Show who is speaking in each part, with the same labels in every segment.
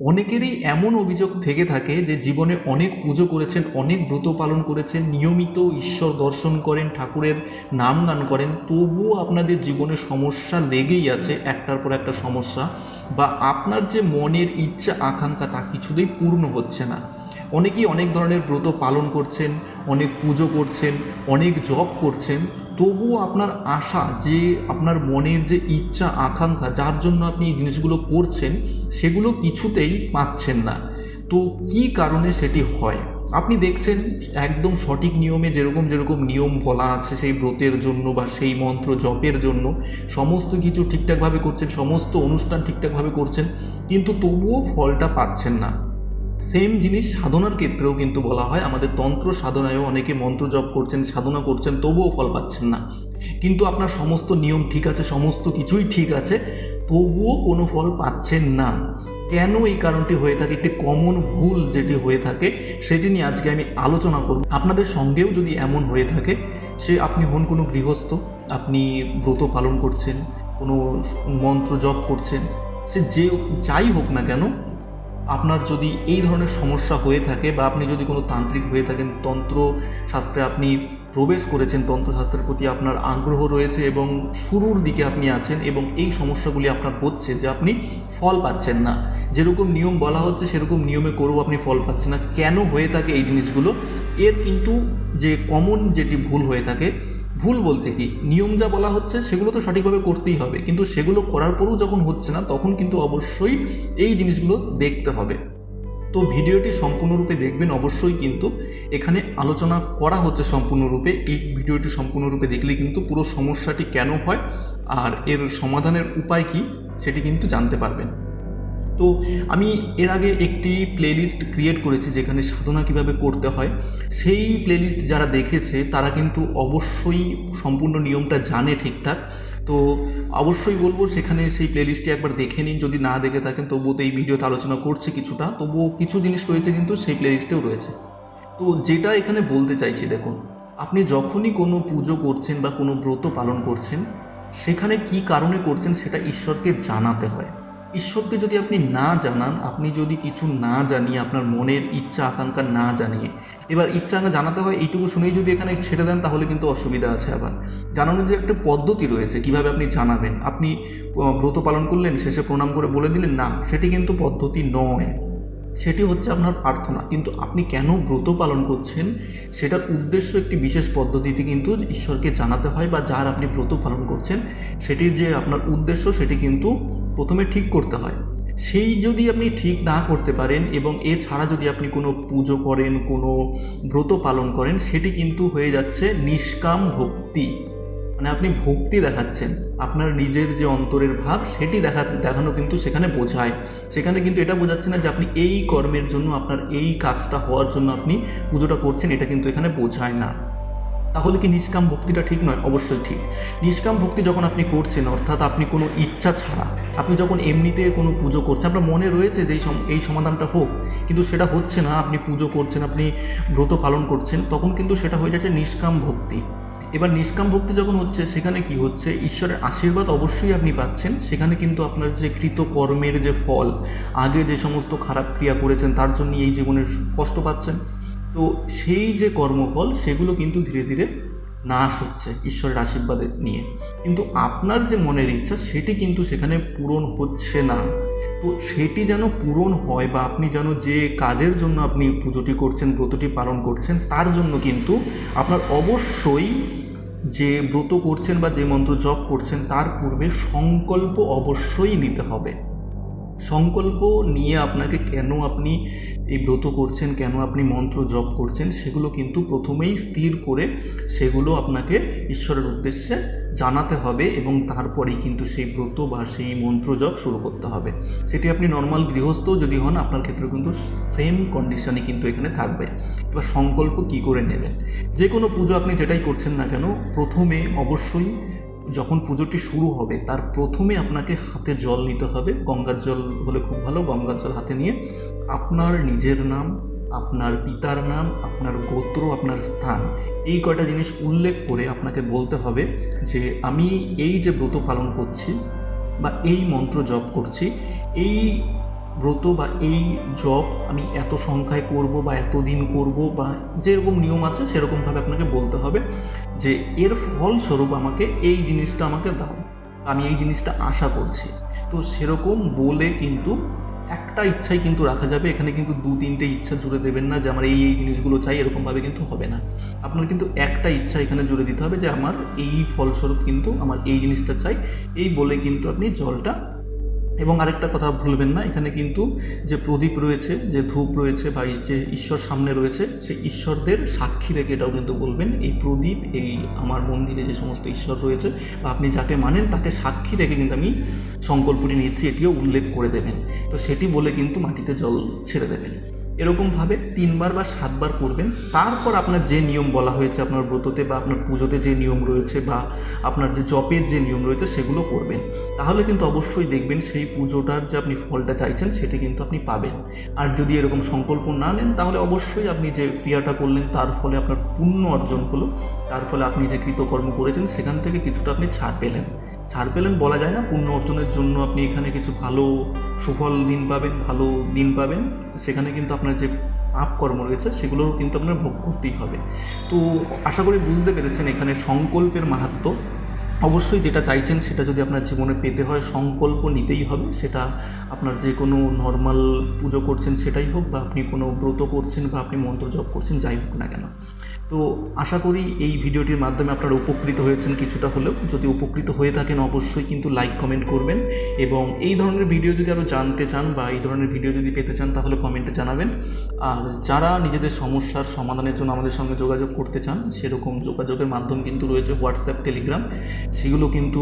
Speaker 1: অনেকেরই এমন অভিযোগ থেকে থাকে যে জীবনে অনেক পুজো করেছেন, অনেক ব্রত পালন করেছেন, নিয়মিত ঈশ্বর দর্শন করেন, ঠাকুরের নাম গান করেন। তবুও আপনাদের জীবনে সমস্যা লেগেই আছে, একটার পর একটা সমস্যা বা আপনার যে মনের ইচ্ছা, আকাঙ্ক্ষা তা কিছুতেই পূর্ণ হচ্ছে না। অনেকেই অনেক ধরনের ব্রত পালন করছেন, অনেক পুজো করছেন, অনেক জপ করছেন তবুও আপনার আশা, যে আপনার মনের যে ইচ্ছা, আকাঙ্ক্ষা, যার জন্য আপনি এই জিনিসগুলো করছেন, সেগুলো কিছুতেই পাচ্ছেন না। তো কি কারণে সেটি হয়? আপনি দেখছেন একদম সঠিক নিয়মে যেরকম যেরকম নিয়ম বলা আছে, সেই ব্রতের জন্য বা সেই মন্ত্র জপের জন্য, সমস্ত কিছু ঠিকঠাকভাবে করছেন, সমস্ত অনুষ্ঠান ঠিকঠাকভাবে করছেন, কিন্তু তবুও ফলটা পাচ্ছেন না। সেম জিনিস সাধনার ক্ষেত্রেও কিন্তু বলা হয়। আমাদের তন্ত্র সাধনায়ও অনেকে মন্ত্র জপ করছেন, সাধনা করছেন, তবুও ফল পাচ্ছেন না। কিন্তু আপনার সমস্ত নিয়ম ঠিক আছে, সমস্ত কিছুই ঠিক আছে, তবুও কোনো ফল পাচ্ছেন না। কেন এই কারণটি হয়ে থাকে? একটি কমন ভুল যেটি হয়ে থাকে, সেটি নিয়ে আজকে আমি আলোচনা করব। আপনাদের সঙ্গেও যদি এমন হয়ে থাকে, সে আপনি হন কোনো গৃহস্থ, আপনি ব্রত পালন করছেন, কোনো মন্ত্র জপ করছেন, সে যে যাই হোক না কেন আপনার যদি এই ধরনের সমস্যা হয়ে থাকে বা আপনি যদি কোনো তান্ত্রিক হয়ে থাকেন, তন্ত্র শাস্ত্রে আপনি প্রবেশ করেছেন তন্ত্রশাস্ত্রের প্রতি আপনার আগ্রহ রয়েছে এবং শুরুর দিকে আপনি আছেন এবং এই সমস্যাগুলি আপনার হচ্ছে যে আপনি ফল পাচ্ছেন না। যেরকম নিয়ম বলা হচ্ছে, সেরকম নিয়মে করেও আপনি ফল পাচ্ছেন না। কেন হয়ে থাকে এই জিনিসগুলো? এর কিন্তু যে কমন যেটি ভুল হয়ে থাকে ভুল বলতে কি? নিয়ম যা বলা হচ্ছে, সেগুলো তো সঠিকভাবে করতেই হবে। কিন্তু সেগুলো করার পরেও যখন হচ্ছে না, তখন কিন্তু অবশ্যই এই জিনিসগুলো দেখতে হবে। তো ভিডিওটি সম্পূর্ণরূপে দেখবেন, অবশ্যই কিন্তু এখানে আলোচনা করা হচ্ছে সম্পূর্ণরূপে। এই ভিডিওটি সম্পূর্ণরূপে দেখলে কিন্তু পুরো সমস্যাটি কেন হয়, আর এর সমাধানের উপায় কি, সেটি কিন্তু জানতে পারবেন। তো আমি এর আগে একটি প্লেলিস্ট ক্রিয়েট করেছি যেখানে সাধনা কীভাবে করতে হয়। সেই প্লেলিস্ট যারা দেখেছে, তারা কিন্তু অবশ্যই সম্পূর্ণ নিয়মটা জানে ঠিকঠাক। তো অবশ্যই বলব সেখানে সেই প্লেলিস্টটি একবার দেখে নিন। যদি না দেখে থাকেন, তবুও তো এই ভিডিওতে আলোচনা করছি কিছুটা। তবুও কিছু জিনিস রয়েছে কিন্তু সেই প্লেলিস্টেও রয়েছে। তো যেটা এখানে বলতে চাইছি, দেখুন, আপনি যখনই কোনো পুজো করছেন বা কোনো ব্রত পালন করছেন, সেখানে কি কারণে করছেন সেটা ঈশ্বরকে জানাতে হয়। ঈশ্বরকে যদি আপনি না জানান, আপনি যদি কিছু না জানিয়ে, আপনার মনের ইচ্ছা, আকাঙ্ক্ষা না জানিয়ে, এবার ইচ্ছা, আকাঙ্ক্ষা জানাতে হয়, এইটুকু শুনেই যদি এখানে ছেড়ে দেন, তাহলে কিন্তু অসুবিধা আছে আবার। জানানোর যে একটা পদ্ধতি রয়েছে, কীভাবে আপনি জানাবেন? আপনি ব্রত পালন করলেন, শেষে প্রণাম করে বলে দিলেন, না, সেটি কিন্তু পদ্ধতি নয়। সেটি হচ্ছে আপনার প্রার্থনা। কিন্তু আপনি কেন ব্রত পালন করছেন? সেটার উদ্দেশ্য একটি বিশেষ পদ্ধতিতে কিন্তু ঈশ্বরকে জানাতে হয় বা যার আপনি ব্রত পালন করছেন, সেটির যে আপনার উদ্দেশ্য সেটি কিন্তু প্রথমে ঠিক করতে হয়। সেই যদি আপনি ঠিক না করতে পারেন এবং এছাড়া যদি আপনি কোনো পুজো করেন, কোনো ব্রত পালন করেন, সেটি কিন্তু হয়ে যাচ্ছে নিষ্কাম ভক্তি। মানে আপনি ভক্তি দেখাচ্ছেন, আপনার নিজের যে অন্তরের ভাব সেটি দেখা, দেখানো কিন্তু সেখানে বোঝায়। সেখানে কিন্তু এটা বোঝাচ্ছে না যে আপনি এই কর্মের জন্য, আপনার এই কাজটা হওয়ার জন্য আপনি পুজোটা করছেন, এটা কিন্তু এখানে বোঝায় না। তাহলে কি নিষ্কাম ভক্তিটা ঠিক নয়? অবশ্যই ঠিক। নিষ্কাম ভক্তি যখন আপনি করছেন, অর্থাৎ আপনি কোনো ইচ্ছা ছাড়া, আপনি যখন এমনিতে কোনো পুজো করছেন, আপনার মনে রয়েছে যে এই সম- এই সমাধানটা হোক, কিন্তু সেটা হচ্ছে না, আপনি পুজো করছেন, আপনি ব্রত পালন করছেন, তখন কিন্তু সেটা হয়ে যাচ্ছে নিষ্কাম ভক্তি। এবার নিষ্কাম ভক্তি যখন হচ্ছে, সেখানে কি হচ্ছে? ঈশ্বরের আশীর্বাদ অবশ্যই আপনি পাচ্ছেন। সেখানে কিন্তু আপনার যে কৃত কর্মের যে ফল, আগে যে সমস্ত খারাপ ক্রিয়া করেছেন, তার জন্য এই জীবনের কষ্ট পাচ্ছেন। তো সেই যে কর্মফল, সেগুলো কিন্তু ধীরে ধীরে নাশ হচ্ছে ঈশ্বরের আশীর্বাদে নিয়ে। কিন্তু আপনার যে মনের ইচ্ছা, সেটি কিন্তু সেখানে পূরণ হচ্ছে না। তো সেটি যেন পূরণ হয় বা আপনি যেন যে কাজের জন্য আপনি পুজোটি করছেন, ব্রতটি পালন করছেন, তার জন্য কিন্তু আপনার অবশ্যই যে ব্রত করছেন বা যে মন্ত্র জপ করছেন তার পূর্বে সংকল্প অবশ্যই নিতে হবে। সংকল্প নিয়ে আপনাকে কেন আপনি এই ব্রত করছেন, কেন আপনি মন্ত্র জপ করছেন, সেগুলো কিন্তু প্রথমেই স্থির করে সেগুলো আপনাকে ঈশ্বরের উদ্দেশ্যে জানাতে হবে এবং তারপরেই কিন্তু সেই ব্রত বা সেই মন্ত্র জপ শুরু করতে হবে। সেটি আপনি নর্মাল গৃহস্থ যদি হন, আপনার ক্ষেত্রে কিন্তু সেম কন্ডিশনই কিন্তু এখানে থাকবে। এবার সংকল্প কি করে নেবেন? যে কোনো পুজো আপনি যেটাই করছেন না কেন, প্রথমে অবশ্যই যখন পুজোটি শুরু হবে, তার প্রথমে আপনাকে হাতে জল নিতে হবে। গঙ্গার জল হলে খুব ভালো, গঙ্গার জল হাতে নিয়ে আপনার নিজের নাম, আপনার পিতার নাম, আপনার গোত্র, আপনার স্থান, এই কয়টা জিনিস উল্লেখ করে আপনাকে বলতে হবে যে, আমি এই যে ব্রত পালন করছি বা এই মন্ত্র জপ করছি, এই ব্রত বা এই জব আমি এত সংখ্যায় করব বা এত দিন করব বা যেরকম নিয়ম আছে সেরকমভাবে আপনাকে বলতে হবে যে এর ফলস্বরূপ আমাকে এই জিনিসটা আমাকে দাও। আমি এই জিনিসটা আশা করছি। তো সেরকম বলে কিন্তু একটা ইচ্ছাই কিন্তু রাখা যাবে। এখানে কিন্তু দু তিনটে ইচ্ছা জুড়ে দেবেন না যে আমার এই এই জিনিসগুলো চাই, এরকমভাবে কিন্তু হবে না। আপনার কিন্তু একটা ইচ্ছা এখানে জুড়ে দিতে হবে যে আমার এই ফলস্বরূপ কিন্তু আমার এই জিনিসটা চাই। এই বলে কিন্তু আপনি জলটা এবং আরেকটা কথা ভুলবেন না, এখানে কিন্তু যে প্রদীপ রয়েছে, যে ধূপ রয়েছে বা যে ঈশ্বর সামনে রয়েছে, সেই ঈশ্বরদের সাক্ষী রেখে এটাও কিন্তু বলবেন, এই প্রদীপ, এই আমার মন্দিরে যে সমস্ত ঈশ্বর রয়েছে, বা আপনি যাকে মানেন তাকে সাক্ষী রেখে কিন্তু আমি সংকল্পটি নিচ্ছি এটিও উল্লেখ করে দেবেন। তো সেটি বলে কিন্তু মাটিতে জল ছেড়ে দেবেন। এরকমভাবে তিনবার বা সাতবার করবেন। তারপর আপনার যে নিয়ম বলা হয়েছে আপনার ব্রততে বা আপনার পুজোতে যে নিয়ম রয়েছে বা আপনার যে জপের যে নিয়ম রয়েছে সেগুলো করবেন। তাহলে কিন্তু অবশ্যই দেখবেন সেই পুজোটার যে আপনি ফলটা চাইছেন সেটি কিন্তু আপনি পাবেন। আর যদি এরকম সংকল্প না নেন, তাহলে অবশ্যই আপনি যে ক্রিয়াটা করলেন তার ফলে আপনার পুণ্য অর্জন হলো। তার ফলে আপনি যে কৃতকর্ম করেছেন, সেখান থেকে কিছুটা আপনি ছাড় পেলেন। ছাড় পেলেন বলা যায় না। পুণ্য অর্জনের জন্য আপনি এখানে কিছু ভালো, সুফল দিন পাবেন, ভালো দিন পাবেন। সেখানে কিন্তু আপনার যে পাপ কর্ম রয়েছে সেগুলোও কিন্তু আপনার ভোগ করতেই হবে। তো আশা করি বুঝতে পেরেছেন এখানে সংকল্পের মাহাত্ম্য অবশ্যই যেটা চাইছেন সেটা যদি আপনার জীবনে পেতে হয়, সংকল্প নিতেই হবে। সেটা আপনার যে কোনো নর্মাল পুজো করছেন সেটাই হোক বা আপনি কোনো ব্রত করছেন বা আপনি মন্ত্র জপ করছেন, যাই হোক না কেন। তো আশা করি এই ভিডিওটির মাধ্যমে আপনারা উপকৃত হয়েছেন কিছুটা হলেও। যদি উপকৃত হয়ে থাকেন, অবশ্যই কিন্তু লাইক, কমেন্ট করবেন এবং এই ধরনের ভিডিও যদি আরও জানতে চান বা এই ধরনের ভিডিও যদি পেতে চান, তাহলে কমেন্টে জানাবেন। আর যারা নিজেদের সমস্যার সমাধানের জন্য আমাদের সঙ্গে যোগাযোগ করতে চান, সেরকম যোগাযোগের মাধ্যম কিন্তু রয়েছে হোয়াটসঅ্যাপ টেলিগ্রাম সেগুলো কিন্তু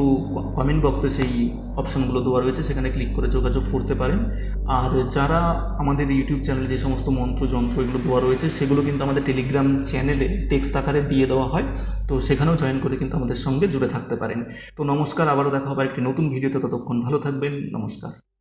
Speaker 1: কমেন্ট বক্সে সেই অপশনগুলো দেওয়া রয়েছে, সেখানে ক্লিক করে যোগাযোগ করতে পারেন। আর যারা আমাদের ইউটিউব চ্যানেলে যে সমস্ত মন্ত্র, যন্ত্র এগুলো দেওয়া রয়েছে, সেগুলো কিন্তু আমাদের টেলিগ্রাম চ্যানেলে টেক্সট আকারে দিয়ে দেওয়া হয়। তো সেখানেও জয়েন করে কিন্তু আমাদের সঙ্গে জুড়ে থাকতে পারেন। তো নমস্কার, আবারও দেখা হবে একটি নতুন ভিডিওতে ততক্ষণ ভালো থাকবেন। নমস্কার।